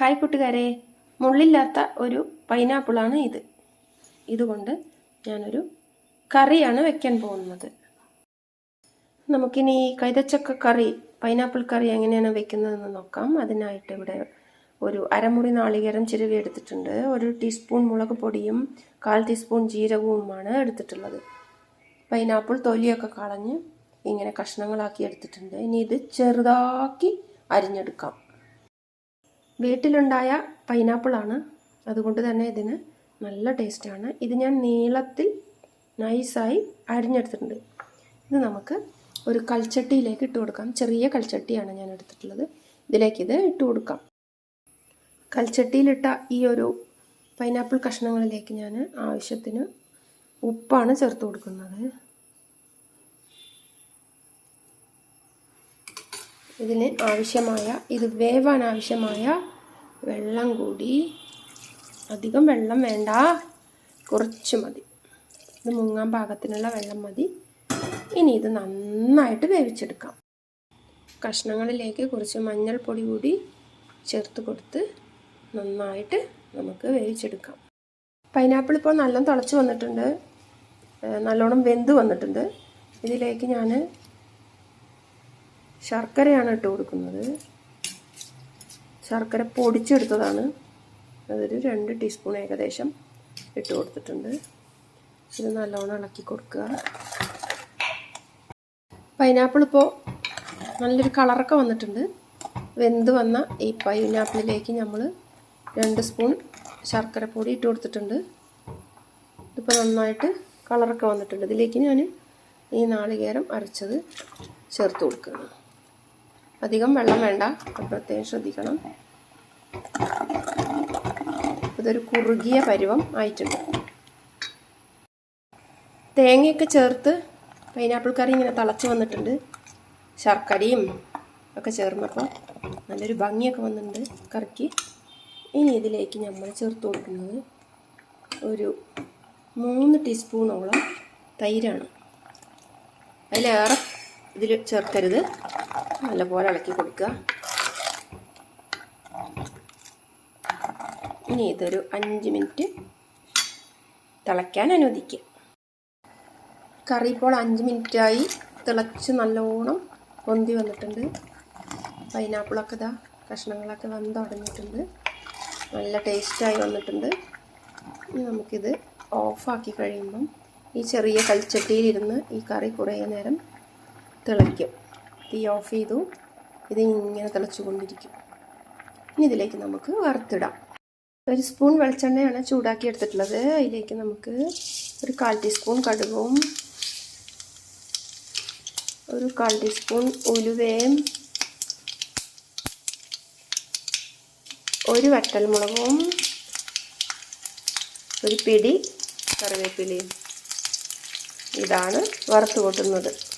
Hi കൂട്ടുകാരെ മുള്ളില്ലാത്ത ഒരു പൈനാപ്പിളാണ് ഇത്. ഇതുകൊണ്ട് ഞാനൊരു കറിയാണ് വെക്കാൻ പോകുന്നത്. നമുക്കിനി കൈതച്ചക്ക കറി പൈനാപ്പിൾ കറി എങ്ങനെയാണ് വെക്കുന്നതെന്ന് നോക്കാം. അതിനായിട്ട് ഇവിടെ ഒരു അരമുറി നാളികേരം ചിരവി എടുത്തിട്ടുണ്ട്. ഒരു ടീസ്പൂൺ മുളക് പൊടിയും കാൽ ടീസ്പൂൺ ജീരകവുമാണ് എടുത്തിട്ടുള്ളത്. പൈനാപ്പിൾ തൊലിയൊക്കെ കളഞ്ഞ് ഇങ്ങനെ കഷ്ണങ്ങളാക്കി എടുത്തിട്ടുണ്ട്. ഇനി ഇത് ചെറുതാക്കി അരിഞ്ഞെടുക്കാം. വീട്ടിലുണ്ടായ പൈനാപ്പിളാണ്. അതുകൊണ്ട് തന്നെ ഇതിന് നല്ല ടേസ്റ്റാണ്. ഇത് ഞാൻ നീളത്തിൽ നൈസായി അരിഞ്ഞെടുത്തിട്ടുണ്ട്. ഇത് നമുക്ക് ഒരു കൽച്ചട്ടിയിലേക്ക് ഇട്ട് കൊടുക്കാം. ചെറിയ കൽച്ചട്ടിയാണ് ഞാൻ എടുത്തിട്ടുള്ളത്. ഇതിലേക്ക് ഇത് ഇട്ട് കൊടുക്കാം. കൽച്ചട്ടിയിലിട്ട ഈ ഒരു പൈനാപ്പിൾ കഷ്ണങ്ങളിലേക്ക് ഞാൻ ആവശ്യത്തിന് ഉപ്പാണ് ചേർത്ത് കൊടുക്കുന്നത്. ഇതിന് ആവശ്യമായ ഇത് വേവാൻ ആവശ്യമായ വെള്ളം കൂടി. അധികം വെള്ളം വേണ്ട. കുറച്ച് മതി. ഇത് മുങ്ങാൻ പാകത്തിനുള്ള വെള്ളം മതി. ഇനി ഇത് നന്നായിട്ട് വേവിച്ചെടുക്കാം. കഷ്ണങ്ങളിലേക്ക് കുറച്ച് മഞ്ഞൾപ്പൊടി കൂടി ചേർത്ത് കൊടുത്ത് നന്നായിട്ട് നമുക്ക് വേവിച്ചെടുക്കാം. പൈനാപ്പിൾ ഇപ്പോൾ നല്ലോണം തിളച്ച് വന്നിട്ടുണ്ട്. നല്ലോണം വെന്ത് വന്നിട്ടുണ്ട്. ഇതിലേക്ക് ഞാൻ ശർക്കരയാണ് ഇട്ട് കൊടുക്കുന്നത്. ശർക്കര പൊടിച്ചെടുത്തതാണ്. അതൊരു രണ്ട് ടീസ്പൂൺ ഏകദേശം ഇട്ട് കൊടുത്തിട്ടുണ്ട്. ഇത് നല്ലോണം ഇളക്കി കൊടുക്കുക. പൈനാപ്പിൾ ഇപ്പോൾ നല്ലൊരു കളറൊക്കെ വന്നിട്ടുണ്ട്. വെന്ത് വന്ന ഈ പൈനാപ്പിളിലേക്ക് നമ്മൾ രണ്ട് സ്പൂൺ ശർക്കര പൊടി ഇട്ട് കൊടുത്തിട്ടുണ്ട്. ഇതിപ്പോൾ നന്നായിട്ട് കളറൊക്കെ വന്നിട്ടുണ്ട്. ഇതിലേക്ക് ഞാൻ ഈ നാളികേരം അരച്ചത് ചേർത്ത് കൊടുക്കുകയാണ്. അധികം വെള്ളം വേണ്ട. പ്രത്യേകം ശ്രദ്ധിക്കണം. ഇതൊരു കുറുകിയ പരുവം ആയിട്ടുണ്ട്. തേങ്ങയൊക്കെ ചേർത്ത് പൈനാപ്പിൾ കറി ഇങ്ങനെ തിളച്ച് വന്നിട്ടുണ്ട്. ശർക്കരയും ഒക്കെ ചേർന്നപ്പോൾ നല്ലൊരു ഭംഗിയൊക്കെ വന്നിട്ടുണ്ട് കറിക്ക്. ഇനി ഇതിലേക്ക് നമ്മൾ ചേർത്ത് കൊടുക്കുന്നത് ഒരു മൂന്ന് ടീസ്പൂണോളം തൈരാണ്. അതിലേറെ ഇതിൽ ചേർക്കരുത്. നല്ലപോലെ ഇളക്കി കൊടുക്കുക. ഇനി ഇതൊരു അഞ്ച് മിനിറ്റ് തിളയ്ക്കാൻ അനുവദിക്കുക. കറി ഇപ്പോൾ അഞ്ച് മിനിറ്റായി തിളച്ച് നല്ലോണം പൊന്തി വന്നിട്ടുണ്ട്. പൈനാപ്പിളൊക്കെ ഇതാ കഷ്ണങ്ങളൊക്കെ വന്ന് തുടങ്ങിയിട്ടുണ്ട്. നല്ല ടേസ്റ്റായി വന്നിട്ടുണ്ട്. ഇനി നമുക്കിത് ഓഫാക്കി കഴിയുമ്പം ഈ ചെറിയ കൽച്ചട്ടിയിലിരുന്ന് ഈ കറി കുറേ നേരം തിളയ്ക്കും. തീ ഓഫ് ചെയ്തു. ഇത് ഇങ്ങനെ തിളച്ചുകൊണ്ടിരിക്കും. ഇനി ഇതിലേക്ക് നമുക്ക് വറുത്തിടാം. ഒരു സ്പൂൺ വെളിച്ചെണ്ണയാണ് ചൂടാക്കി എടുത്തിട്ടുള്ളത്. അതിലേക്ക് നമുക്ക് ഒരു കാൽ ടീസ്പൂൺ കടുകും ഒരു കാൽ ടീസ്പൂൺ ഉലുവയും ഒരു വറ്റൽമുളകും ഒരു പിടി കറിവേപ്പിലയും. ഇതാണ് വറുത്ത് കൂട്ടുന്നത്.